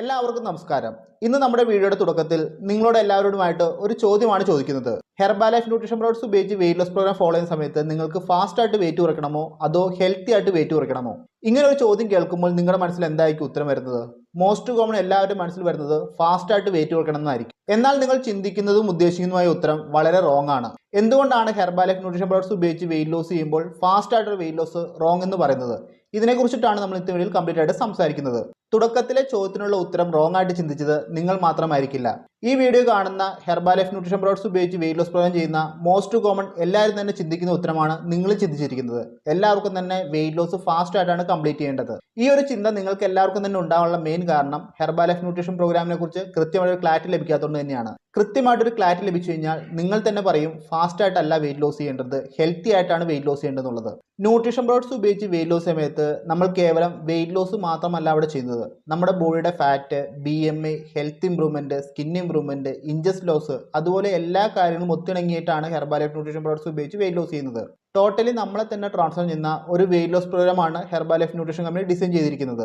എല്ലാവർക്കും നമസ്കാരം. ഇന്ന് നമ്മുടെ വീഡിയോയുടെ തുടക്കത്തിൽ നിങ്ങളോട് എല്ലാവരോടുമായിട്ട് ഒരു ചോദ്യമാണ് ചോദിക്കുന്നത്. ഹെർബാ ലൈഫ് ന്യൂട്രീഷൻ പ്രോഡക്ട്സ് ഉപയോഗിച്ച് വെയിറ്റ് ലോസ് പ്രോഗ്രാം ഫോളോ ചെയ്യുന്ന സമയത്ത് നിങ്ങൾക്ക് ഫാസ്റ്റ് ആയിട്ട് വെയിറ്റ് കുറയ്ക്കണമോ? അതോ ഹെൽത്തി ആയിട്ട് വെയിറ്റ് കുറയ്ക്കണമോ? ഇങ്ങനെ ഒരു ചോദ്യം കേൾക്കുമ്പോൾ നിങ്ങളുടെ മനസ്സിൽ എന്തായിരിക്കും ഉത്തരം വരുന്നത്? മോസ്റ്റ് കോമൺ എല്ലാവരുടെ മനസ്സിൽ വരുന്നത് ഫാസ്റ്റ് ആയിട്ട് വെയിറ്റ് കുറയ്ക്കണം എന്നായിരിക്കും എന്നാൽ നിങ്ങൾ ചിന്തിക്കുന്നതും ഉദ്ദേശിക്കുന്നതുമായ ഉത്തരം വളരെ റോങ് ആണ്. എന്തുകൊണ്ടാണ് ഹെർബാ ലൈഫ് ന്യൂട്രീഷൻ പ്രോഡക്ട്സ് ഉപയോഗിച്ച് വെയിറ്റ് ലോസ് ചെയ്യുമ്പോൾ ഫാസ്റ്റ് ആയിട്ടൊരു വെയിറ്റ് ലോസ് റോങ് എന്ന് പറയുന്നത്? ഇതിനെക്കുറിച്ചിട്ടാണ് നമ്മൾ വീഡിയോയിൽ കംപ്ലീറ്റ് ആയിട്ട് സംസാരിക്കുന്നത്. തുടക്കത്തിലെ ചോദ്യത്തിനുള്ള ഉത്തരം റോങ് ആയിട്ട് ചിന്തിച്ചത് നിങ്ങൾ മാത്രമായിരിക്കില്ല. ഈ വീഡിയോ കാണുന്ന ഹെർബാ ലൈഫ് ന്യൂട്രീഷൻ പ്രോഡക്ട്സ് ഉപയോഗിച്ച് വെയിറ്റ് ലോസ് പ്രോഗ്രാം ചെയ്യുന്ന മോസ്റ്റ് കോമൺ എല്ലാവരും തന്നെ ചിന്തിക്കുന്ന ഉത്തരമാണ് നിങ്ങൾ ചിന്തിച്ചിരിക്കുന്നത്. എല്ലാവർക്കും തന്നെ വെയിറ്റ് ലോസ് ഫാസ്റ്റ് ആയിട്ടാണ് കംപ്ലീറ്റ് ചെയ്യേണ്ടത്. ഈ ഒരു ചിന്ത നിങ്ങൾക്ക് എല്ലാവർക്കും തന്നെ ഉണ്ടാവാനുള്ള മെയിൻ കാരണം ഹെർബാ ലൈഫ് ന്യൂട്രീഷൻ പ്രോഗ്രാമിനെ കുറിച്ച് കൃത്യമായ ഒരു ക്ലാരിറ്റി ലഭിക്കാത്തതുകൊണ്ട് തന്നെയാണ്. കൃത്യമായിട്ടൊരു ക്ലാരിറ്റി ലഭിച്ചു കഴിഞ്ഞാൽ നിങ്ങൾ തന്നെ പറയും ഫാസ്റ്റ് ആയിട്ടല്ല വെയിറ്റ് ലോസ് ചെയ്യേണ്ടത് ഹെൽത്തി ആയിട്ടാണ് വെയിറ്റ് ലോസ് ചെയ്യേണ്ടതെന്നുള്ളത്. ന്യൂട്രീഷൻ പ്രോഡക്ട്സ് ഉപയോഗിച്ച് വെയിറ്റ് ലോസ് സമയത്ത് നമ്മൾ കേവലം വെയിറ്റ് ലോസ് മാത്രമല്ല അവിടെ ചെയ്യുന്നത്. നമ്മുടെ ബോഡിയുടെ fat B M A health improvement skin improvement inches loss അതുപോലെ എല്ലാ കാര്യങ്ങളും ഒത്തിണങ്ങിയിട്ടാണ് ഹെർബാലൈഫ് ന്യൂട്രീഷൻ പ്രോഡക്ട്സ് ഉപയോഗിച്ച് വെയിറ്റ് ലോസ് ചെയ്യുന്നത്. ടോട്ടലി നമ്മളെ തന്നെ ട്രാൻസ്ഫർ ചെയ്യുന്ന ഒരു വെയിറ്റ് ലോസ് പ്രോഗ്രാമാണ് ഹെർബാലൈഫ് ന്യൂട്രീഷൻ കമ്പനി ഡിസൈൻ ചെയ്തിരിക്കുന്നത്.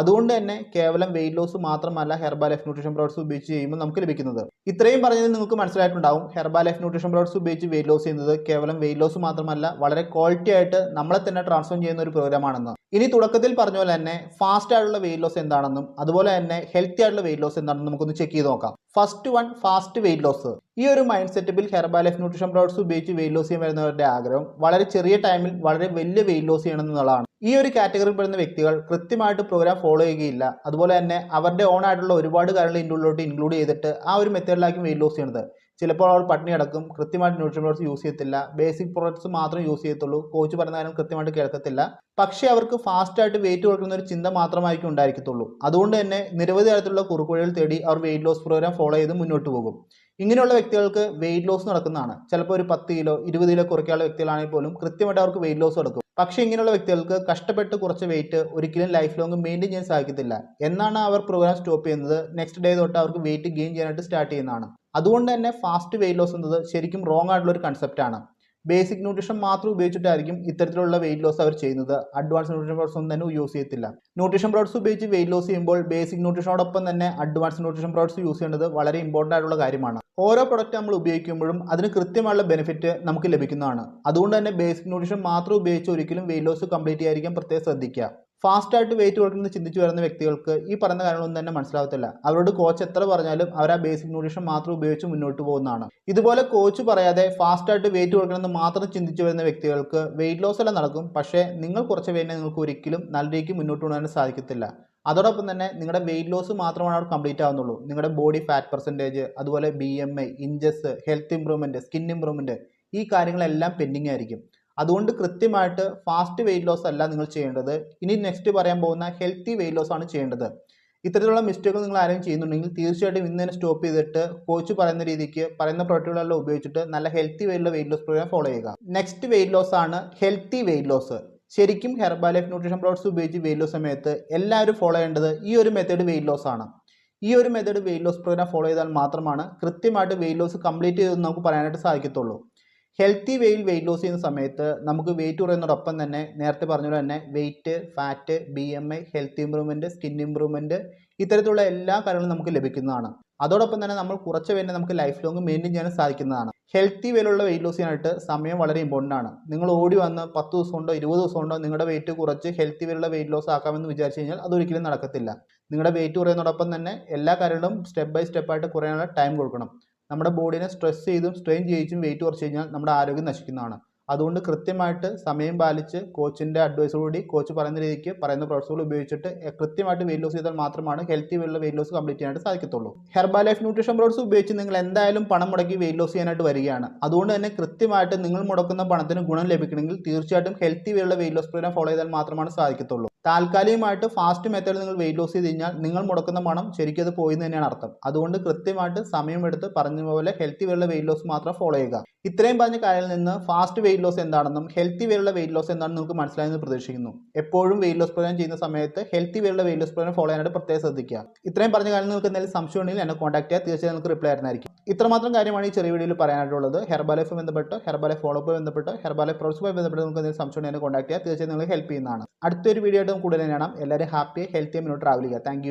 അതുകൊണ്ട് തന്നെ കേവലം വെയിറ്റ് ലോസ് മാത്രമല്ല ഹെർബാ ലൈഫ് ന്യൂട്രീഷൻ പ്രോഡക്ട്സ് ഉപയോഗിച്ച് ചെയ്യുമ്പോൾ നമുക്ക് ലഭിക്കുന്നത്. ഇത്രയും പറഞ്ഞത് നിങ്ങൾക്ക് മനസ്സിലായിട്ടുണ്ടാവും. ഹെർബാ ലൈഫ് ന്യൂട്രീഷൻ പ്രോഡക്ട്സ് ഉപയോഗിച്ച് വെയിറ്റ് ലോസ് ചെയ്യുന്നത് കേവലം വെയിറ്റ് ലോസ് മാത്രമല്ല വളരെ ക്വാളിറ്റി ആയിട്ട് നമ്മളെ തന്നെ ട്രാൻസ്ഫോം ചെയ്യുന്ന ഒരു പ്രോഗ്രാമാണെന്ന് ഇനി തുടക്കത്തിൽ പറഞ്ഞ പോലെ തന്നെ ഫാസ്റ്റ് ആയിട്ടുള്ള വെയിറ്റ് ലോസ് എന്താണെന്നും അതുപോലെ തന്നെ ഹെൽത്തി ആയിട്ടുള്ള വെയിറ്റ് ലോസ് എന്താണെന്നും നമുക്കൊന്ന് ചെക്ക് ചെയ്ത് നോക്കാം. First one fast weight loss ഈ ഒരു മൈൻഡ് സെറ്റപ്പിൽ ഹെർബാ ലൈഫ് ന്യൂട്രീഷൻ പ്രോഡക്ട്സ് ഉപയോഗിച്ച് വെയിറ്റ് ലോസ് ചെയ്യാൻ വരുന്നവരുടെ ആഗ്രഹം വളരെ ചെറിയ ടൈമിൽ വളരെ വലിയ വെയിറ്റ് ലോസ് ചെയ്യണം എന്നുള്ളതാണ് ഈ ഒരു കാറ്റഗറിയിൽ പെടുന്ന വ്യക്തികൾ കൃത്യമായിട്ട് പ്രോഗ്രാം ഫോളോ ചെയ്യുകയില്ല. അതുപോലെ തന്നെ അവരുടെ ഓൺ ആയിട്ടുള്ള ഒരുപാട് കാര്യങ്ങൾ ഇതിന്റെ ഉള്ളിലോട്ട് ഇൻക്ലൂഡ് ചെയ്തിട്ട് ആ ഒരു മെത്തേഡിലായിരിക്കും വെയിറ്റ് ലോസ് ചെയ്യുന്നത്. ചിലപ്പോൾ അവർ പട്ടിണി കിടക്കും കൃത്യമായിട്ട് ന്യൂട്രീഷൻ പ്രോഡക്ട്സ് യൂസ് ചെയ്യത്തില്ല. ബേസിക് പ്രോഡക്ട്സ് മാത്രം യൂസ് ചെയ്യത്തുള്ളൂ. കോച്ച് പറയുന്ന കാര്യം കൃത്യമായിട്ട് കേൾക്കത്തില്ല. പക്ഷേ അവർക്ക് ഫാസ്റ്റ് ആയിട്ട് വെയിറ്റ് കുറയ്ക്കുന്ന ഒരു ചിന്ത മാത്രമായിരിക്കും ഉണ്ടായിരിക്കത്തുള്ളൂ. അതുകൊണ്ട് തന്നെ നിരവധി തരത്തിലുള്ള കുറുക്കുവഴികൾ തേടി അവർ വെയിറ്റ് ലോസ് പ്രോഗ്രാം ഫോളോ ചെയ്ത് മുന്നോട്ട് പോകും. ഇങ്ങനെയുള്ള വ്യക്തികൾക്ക് വെയിറ്റ് ലോസ് നടക്കുന്നതാണ്. ചിലപ്പോൾ ഒരു പത്ത് കിലോ ഇരുപത് കിലോ കുറയ്ക്കാനുള്ള വ്യക്തികളാണെങ്കിൽ പോലും കൃത്യമായിട്ട് അവർക്ക് വെയിറ്റ് ലോസ് നടക്കും പക്ഷേ ഇങ്ങനെയുള്ള വ്യക്തികൾക്ക് കഷ്ടപ്പെട്ട് കുറച്ച് വെയിറ്റ് ഒരിക്കലും ലൈഫ് ലോങ് മെയിന്റെയിൻ ചെയ്യാൻ സാധിക്കത്തില്ല. എന്നാണ് അവർ പ്രോഗ്രാം സ്റ്റോപ്പ് ചെയ്യുന്നത്. നെക്സ്റ്റ് ഡേ തൊട്ട് അവർക്ക് വെയിറ്റ് ഗെയിൻ ചെയ്യാനായിട്ട് സ്റ്റാർട്ട് ചെയ്യുന്നതാണ്. അതുകൊണ്ട് തന്നെ ഫാസ്റ്റ് വെയിറ്റ് ലോസ് എന്നത് ശരിക്കും റോങ് ആയിട്ടുള്ള ഒരു കൺസെപ്റ്റാണ് ബേസിക് ന്യൂട്രീഷൻ മാത്രം ഉപയോഗിച്ചിട്ടായിരിക്കും ഇത്തരത്തിലുള്ള വെയിറ്റ് ലോസ് അവർ ചെയ്യുന്നത്. അഡ്വാൻസ് ന്യൂട്രീഷൻ പ്രോഡക്ട്സ് ഒന്നും തന്നെ യൂസ് ചെയ്യത്തില്ല. ന്യൂട്രീഷൻ പ്രോഡക്ട്സ് ഉപയോഗിച്ച് വെയിറ്റ് ലോസ് ചെയ്യുമ്പോൾ ബേസിക് ന്യൂട്രീഷനോടൊപ്പം തന്നെ അഡ്വാൻസ് ന്യൂട്രീഷൻ പ്രോഡക്ട്സ് യൂസ് ചെയ്യുന്നത് വളരെ ഇമ്പോർട്ടന്റ് ആയിട്ടുള്ള കാര്യമാണ്. ഓരോ പ്രൊഡക്റ്റ് നമ്മൾ ഉപയോഗിക്കുമ്പോഴും അതിന് കൃത്യമായുള്ള ബെനിഫിറ്റ് നമുക്ക് ലഭിക്കുന്നതാണ്. അതുകൊണ്ട് തന്നെ ബേസിക് ന്യൂട്രീഷൻ മാത്രം ഉപയോഗിച്ച് ഒരിക്കലും വെയിറ്റ് ലോസ് കംപ്ലീറ്റ് ആയിരിക്കാൻ പ്രത്യേകം ശ്രദ്ധിക്കുക. ഫാസ്റ്റ് ആയിട്ട് വെയിറ്റ് കൊടുക്കുന്നത് ചിന്തിച്ച് വരുന്ന വ്യക്തികൾക്ക് ഈ പറയുന്ന കാര്യങ്ങളൊന്നും തന്നെ മനസ്സിലാവത്തില്ല. അവരോട് കോച്ച് എത്ര പറഞ്ഞാലും അവർ ആ ബേസിക് ന്യൂട്രീഷൻ മാത്രം ഉപയോഗിച്ച് മുന്നോട്ട് പോകുന്നതാണ്. ഇതുപോലെ കോച്ച് പറയാതെ ഫാസ്റ്റായിട്ട് വെയിറ്റ് കൊടുക്കണമെന്ന് മാത്രം ചിന്തിച്ച് വരുന്ന വ്യക്തികൾക്ക് വെയിറ്റ് ലോസ് എല്ലാം നടക്കും. പക്ഷേ നിങ്ങൾ കുറച്ച് വെയിറ്റ് നിങ്ങൾക്ക് ഒരിക്കലും നല്ല രീതിക്ക് മുന്നോട്ട് കൊണ്ടുവരാൻ സാധിക്കത്തില്ല. അതോടൊപ്പം തന്നെ നിങ്ങളുടെ വെയിറ്റ് ലോസ് മാത്രമാണ് അവിടെ കംപ്ലീറ്റ് ആവുന്നുള്ളൂ. നിങ്ങളുടെ ബോഡി ഫാറ്റ് പെർസെന്റേജ് അതുപോലെ B M I inches health improvement skin improvement ഈ കാര്യങ്ങളെല്ലാം പെൻഡിങ് ആയിരിക്കും. അതുകൊണ്ട് കൃത്യമായിട്ട് ഫാസ്റ്റ് വെയിറ്റ് ലോസ് അല്ല നിങ്ങൾ ചെയ്യേണ്ടത്. ഇനി നെക്സ്റ്റ് പറയാൻ പോകുന്ന ഹെൽത്തി വെയിറ്റ് ലോസ് ആണ് ചെയ്യേണ്ടത്. ഇത്തരത്തിലുള്ള മിസ്റ്റേക്ക് നിങ്ങൾ ആരെങ്കിലും ചെയ്യുന്നുണ്ടെങ്കിൽ തീർച്ചയായിട്ടും ഇന്ന് തന്നെ സ്റ്റോപ്പ് ചെയ്തിട്ട് കോച്ച് പറയുന്ന രീതിക്ക് പറയുന്ന പ്രോട്ടീനുകളെല്ലാം ഉപയോഗിച്ചിട്ട് നല്ല ഹെൽത്തി വെയിലുള്ള വെയിറ്റ് ലോസ് പ്രോഗ്രാം ഫോളോ ചെയ്യുക. നെക്സ്റ്റ് വെയിറ്റ് ലോസ് ആണ് ഹെൽത്തി വെയിറ്റ് ലോസ് ശരിക്കും ഹെർബാ ലൈഫ് ന്യൂട്രീഷൻ പ്രോഡക്ട്സ് ഉപയോഗിച്ച് വെയിറ്റ് ലോസ് സമയത്ത് എല്ലാവരും ഫോളോ ചെയ്യേണ്ടത് ഈ ഒരു മെത്തേഡ് വെയിറ്റ് ലോസ് ആണ്. ഈ ഒരു method weight loss program follow ചെയ്താൽ മാത്രമാണ് കൃത്യമായിട്ട് വെയിറ്റ് ലോസ് കംപ്ലീറ്റ് ചെയ്തെന്ന് നമുക്ക് പറയാനായിട്ട് സാധിക്കത്തുള്ളൂ. ഹെൽത്തി വെയിൽ വെയിറ്റ് ലോസ് ചെയ്യുന്ന സമയത്ത് നമുക്ക് വെയിറ്റ് കുറയുന്നതോടൊപ്പം തന്നെ നേരത്തെ പറഞ്ഞ പോലെ തന്നെ weight fat B M I health improvement skin improvement ഇത്തരത്തിലുള്ള എല്ലാ കാര്യങ്ങളും നമുക്ക് ലഭിക്കുന്നതാണ്. അതോടൊപ്പം തന്നെ നമ്മൾ കുറച്ച് വേണ്ടി നമുക്ക് ലൈഫ് ലോങ് മെയിന്റെയിൻ ചെയ്യാൻ സാധിക്കുന്നതാണ്. ഹെൽത്തി വെയിലുള്ള വെയിറ്റ് ലോസ് ചെയ്യാനായിട്ട് സമയം വളരെ ഇമ്പോർട്ടന്റ് ആണ്. നിങ്ങൾ ഓടി വന്ന് പത്ത് ദിവസം കൊണ്ടോ ഇരുപത് ദിവസം കൊണ്ടോ നിങ്ങളുടെ വെയിറ്റ് കുറച്ച് ഹെൽത്തി വെയിലുള്ള വെയിറ്റ് ലോസ് ആക്കാമെന്ന് വിചാരിച്ചു കഴിഞ്ഞാൽ അതൊരിക്കലും നടക്കത്തില്ല. നിങ്ങളുടെ വെയിറ്റ് കുറയുന്നതോടൊപ്പം തന്നെ എല്ലാ കാര്യങ്ങളും സ്റ്റെപ്പ് ബൈ സ്റ്റെപ്പായിട്ട് കുറയാനുള്ള ടൈം കൊടുക്കണം. നമ്മുടെ ബോഡിനെ സ്ട്രെസ് ചെയ്തും സ്ട്രെയിൻ ചെയ്യിച്ചും വെയിറ്റ് കുറച്ച് കഴിഞ്ഞാൽ നമ്മുടെ ആരോഗ്യം നശിക്കുന്നതാണ്. അതുകൊണ്ട് കൃത്യമായിട്ട് സമയം പാലിച്ച് കോച്ചിന്റെ അഡ്വൈസോടുകൂടി കോച്ച് പറയുന്ന രീതിക്ക് പറയുന്ന പ്രോഡക്റ്റുകൾ ഉപയോഗിച്ചിട്ട് കൃത്യമായിട്ട് വെയിറ്റ് ലോസ് ചെയ്താൽ മാത്രമാണ് ഹെൽത്തി വെള്ള വെയിറ്റ് ലോസ് കംപ്ലീറ്റ് ചെയ്യാനായിട്ട് സാധിക്കത്തുള്ളൂ. ഹെർബാ ലൈഫ് ന്യൂട്രീഷൻ പ്രോഡക്ട്സ് ഉപയോഗിച്ച് നിങ്ങൾ എന്തായാലും പണം മുടക്കി വെയിറ്റ് ലോസ് ചെയ്യാനായിട്ട് വരികയാണ്. അതുകൊണ്ട് തന്നെ കൃത്യമായിട്ട് നിങ്ങൾ മുടക്കുന്ന പണത്തിന് ഗുണം ലഭിക്കണമെങ്കിൽ തീർച്ചയായിട്ടും ഹെൽത്തി വെള്ള വെയിറ്റ് ലോസ് പ്രോഗ്രാം ഫോളോ ചെയ്താൽ മാത്രമാണ് സാധിക്കത്തുള്ളൂ. താൽക്കാലികമായിട്ട് ഫാസ്റ്റ് മെത്തേഡ് നിങ്ങൾ വെയിറ്റ് ലോസ് ചെയ്ത് കഴിഞ്ഞാൽ നിങ്ങൾ മുടക്കുന്ന പണം ശരിക്കും അത് പോയി തന്നെയാണ് അർത്ഥം. അതുകൊണ്ട് കൃത്യമായിട്ട് സമയമെടുത്ത് പറഞ്ഞ പോലെ ഹെൽത്തി വെയിലുള്ള വെയിറ്റ് ലോസ് മാത്രം ഫോളോ ചെയ്യുക. ഇത്രയും പറഞ്ഞ കാര്യങ്ങളിൽ നിന്ന് ഫാസ്റ്റ് വെയിറ്റ് ലോസ് എന്താണെന്നും ഹെൽത്തി വേയുള്ള വെയിറ്റ് ലോസ് എന്താണെന്ന് നിങ്ങൾക്ക് മനസ്സിലായെന്ന് പ്രതീക്ഷിക്കുന്നു. എപ്പോഴും വെയിറ്റ് ലോസ് പ്രോഗ്രാം ചെയ്യുന്ന സമയത്ത് ഹെൽത്തി വേയുള്ള വെയിറ്റ് ലോസ് പ്രോഗ്രാം ഫോളോ ചെയ്യാനായിട്ട് പ്രത്യേകം ശ്രദ്ധിക്കുക. ഇത്രയും പറഞ്ഞ കാര്യങ്ങൾ നിങ്ങൾക്ക് എന്തെങ്കിലും സംശയം ഉണ്ടെങ്കിൽ എന്നെ കോൺടാക്ട് ചെയ്യുക. തീർച്ചയായും നിങ്ങൾക്ക് റിപ്ലൈ ആയിരുന്നായിരിക്കും ഇത്രമാത്രം കാര്യമാണ് ഈ ചെറിയ വീഡിയോയിൽ പറയാനായിട്ടുള്ളത്. ഹെർബാലൈഫ് ബന്ധപ്പെട്ട് ഹെർബാലൈഫ് ഫോളോ അപ്പ് ബന്ധപ്പെട്ട് ഹെർബാലൈഫ് പ്രോഡക്റ്റ്സുമായി ബന്ധപ്പെട്ട് നമുക്ക് എന്തെങ്കിലും സംശയം എന്നെ കോൺടാക്ട് ചെയ്യുക. തീർച്ചയായും നിങ്ങൾ ഹെൽപ്പ് ചെയ്യുന്നതാണ്. അടുത്തൊരു വീഡിയോ ആയിട്ട് കൂടുതൽ കാണാം. എല്ലാവരും ഹാപ്പി ഹെൽത്തി മുന്നോട്ട് ട്രാവൽ ചെയ്യുക. താങ്ക്